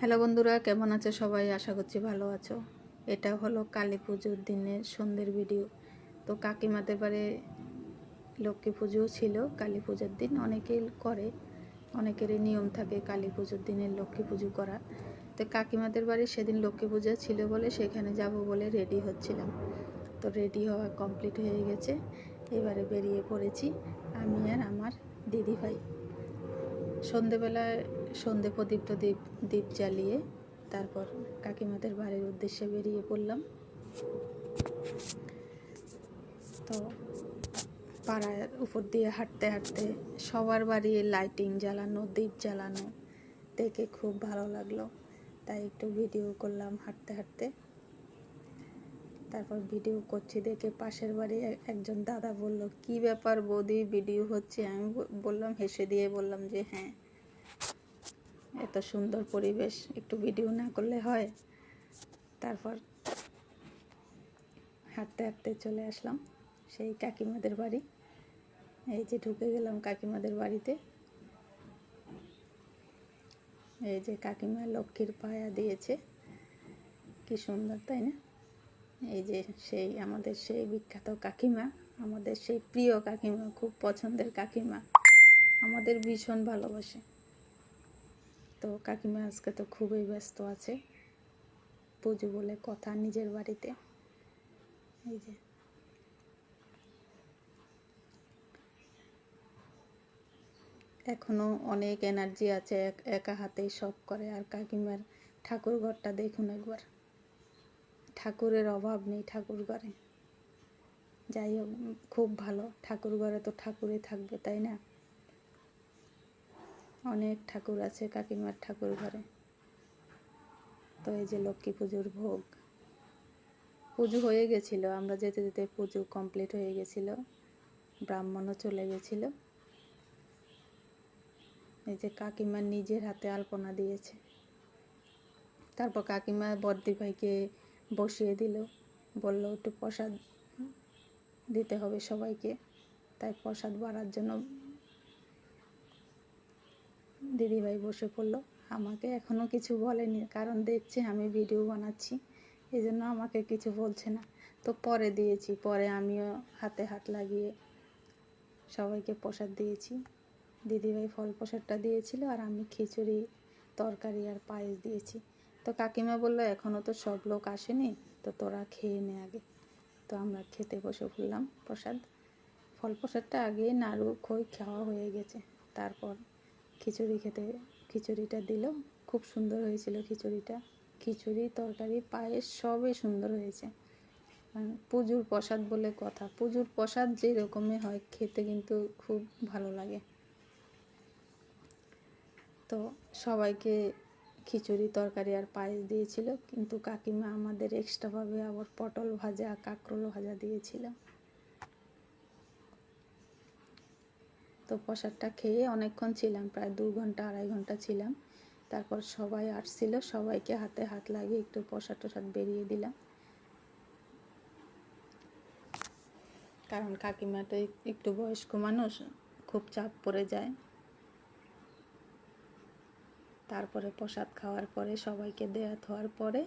Hello বন্ধুরা, কেমন আছো সবাই? আশা করছি ভালো আছো। এটা হলো কালী পুজোর দিনের সন্ধ্যের ভিডিও তো কাকিমাদের বাড়ি লক্ষ্মী পুজোও ছিল, কালী পুজোর দিন অনেকেই করে, অনেকেরই নিয়ম থাকে কালী পুজোর দিনে লক্ষ্মী পুজো করা। তো কাকিমাদের বাড়ি সেদিন লক্ষ্মী পূজা ছিল বলে সেখানে যাব বলে রেডি হচ্ছিলাম। তো রেডি হওয়া কমপ্লিট হয়ে গেছে। এবারে বেরিয়ে পড়েছি আমি আর আমার দিদি ভাই সন্ধেবেলায় সন্ধে প্রদীপ টদীপ দ্বীপ জ্বালিয়ে তারপর কাকিমাদের বাড়ির উদ্দেশ্যে বেরিয়ে পড়লাম। তো পাড়ার উপর দিয়ে হাঁটতে হাঁটতে সবার বাড়ি লাইটিং জ্বালানো দ্বীপ জ্বালানো দেখে খুব ভালো লাগল। তাই একটু ভিডিও করলাম হাঁটতে হাঁটতে। তারপর ভিডিও করছি দেখে পাশের বাড়ি একজন দাদা বলল, কি ব্যাপার বৌদি, ভিডিও হচ্ছে? আমি বললাম, হেসে দিয়ে বললাম যে হ্যাঁ এত সুন্দর পরিবেশ, একটু ভিডিও না করলে হয়? তারপর হাঁটতে হাঁটতে চলে আসলাম সেই কাকিমাদের বাড়ি। এই যে ঢুকে গেলাম কাকিমাদের বাড়িতে। এই যে কাকিমা লক্ষ্মীর পায়া দিয়েছে। কি সুন্দর, তাই না? এই যে সেই আমাদের সেই বিখ্যাত কাকিমা, আমাদের সেই প্রিয় কাকিমা, খুব পছন্দের কাকিমা, আমাদের ভীষণ ভালোবাসে। তো কাকিমা আজকে তো খুবই ব্যস্ত আছে, পুজো বলে কথা নিজের বাড়িতে। এই যে। এখনও অনেক এনার্জি আছে, এক- একা হাতেই সব করে, আর কাকিমার ঠাকুর ঘরটা দেখুন একবার। ঠাকুরের অভাব নেই ঠাকুর ঘরে। যাই হোক, খুব ভালো। ঠাকুর ঘরে তো ঠাকুরই থাকবে, তাই না? অনেক ঠাকুর আছে কাকিমার ঠাকুর ঘরে। তো এই যে লক্ষ্মী পুজোর ভোগ। পুজো হয়ে গেছিল, আমরা যেতে যেতে পুজো কমপ্লিট হয়ে গেছিল। ব্রাহ্মণও চলে গেছিল। এই যে কাকিমা নিজের হাতে আলপনা দিয়েছে। তারপর কাকিমা বর্দি ভাইকে বসিয়ে দিল। বলল, একটু প্রসাদ দিতে হবে সবাইকে। তাই প্রসাদ বাড়ার জন্য দিদিভাই বসে পড়ল। আমাকে এখনও কিছু বলেনি, কারণ দেখছে আমি ভিডিও বানাচ্ছি। এই জন্য আমাকে কিছু বলছে না। তো পরে দিয়েছি। পরে আমিও হাতে হাত লাগিয়ে সবাইকে প্রসাদ দিয়েছি। দিদিভাই ফল প্রসাদটা দিয়েছিল আর আমি খিচুড়ি, তরকারি আর পায়েস দিয়েছি। তো কাকিমা বলল এখনও তো সব লোক আসেনি, তো তোরা খেয়ে নে আগে। তো আমরা খেতে বসে পড়লাম প্রসাদ। ফল প্রসাদটা আগে নাড়ু, খই খাওয়া হয়ে গেছে। তারপর খিচুড়ি খেতে, খিচুড়িটা দিল। খুব সুন্দর হয়েছিল খিচুড়িটা। খিচুড়ি, তরকারি, পায়েস সবই সুন্দর হয়েছে। মানে পুজোর প্রসাদ বলে কথা। পুজোর প্রসাদ যে রকমই হয়, খেতে কিন্তু খুব ভালো লাগে। তো সবাইকে খিচুড়ি, তরকারি আর পায়েস দিয়েছিল। কিন্তু কাকিমা আমাদের এক্সট্রাভাবে আবার পটল ভাজা, কাঁকরোল ভাজা দিয়েছিল। তো প্রসাদটা খেয়ে অনেকক্ষণ ছিলাম, প্রায় দু ঘণ্টা, আড়াই ঘণ্টা ছিলাম। তারপর সবাই আসছিল, সবাইকে হাতে হাত লাগিয়ে একটু প্রসাদ টসাদ বেরিয়ে দিলাম। কারণ কাকিমাটা একটু বয়স্ক মানুষ, খুব চাপ পড়ে যায়। তারপরে প্রসাদ খাওয়ার পরে, সবাইকে দেয়া থোয়ার পরে,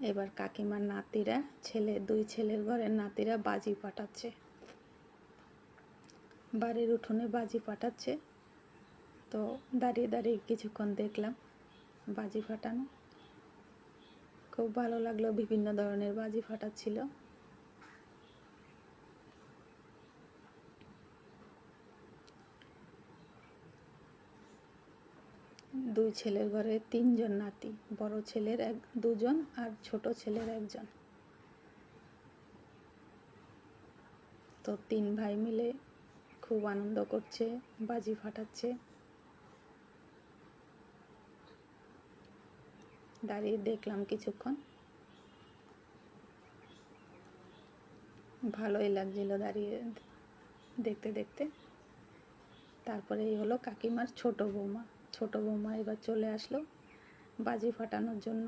এবার কাকিমার নাতিরা, ছেলে, দুই ছেলের ঘরের নাতিরা বাজি পাঠাচ্ছে বাড়ির উঠোনে বাজি পাঠাচ্ছে তো দাঁড়িয়ে দাঁড়িয়ে কিছুক্ষণ দেখলাম বাজি ফাটানো। খুব ভালো লাগল, বিভিন্ন ধরনের বাজি ফাটাচ্ছিল দুই ছেলের ঘরে তিনজন নাতি, বড় ছেলের এক, দুজন আর ছোট ছেলের একজন। তো তিন ভাই মিলে খুব আনন্দ করছে, বাজি ফাটাচ্ছে। দাঁড়িয়ে দেখলাম কিছুক্ষণ। ভালোই লাগছিল দাঁড়িয়ে দেখতে দেখতে। তারপরে এই হলো কাকিমার ছোট বৌমা। ছোট বৌমা এবার চলে আসলো বাজি ফাটানোর জন্য।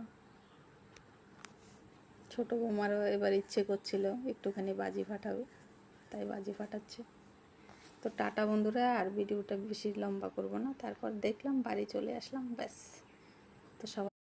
ছোট বৌমারও এবার ইচ্ছে করছিল একটুখানি বাজি ফাটাবে, তাই বাজি ফাটাচ্ছে। তো টাটা বন্ধুরা, আর ভিডিওটা বেশি লম্বা করব না, তারপর দেখলাম বাড়ি চলে আসলাম, ব্যাস। তো সবাই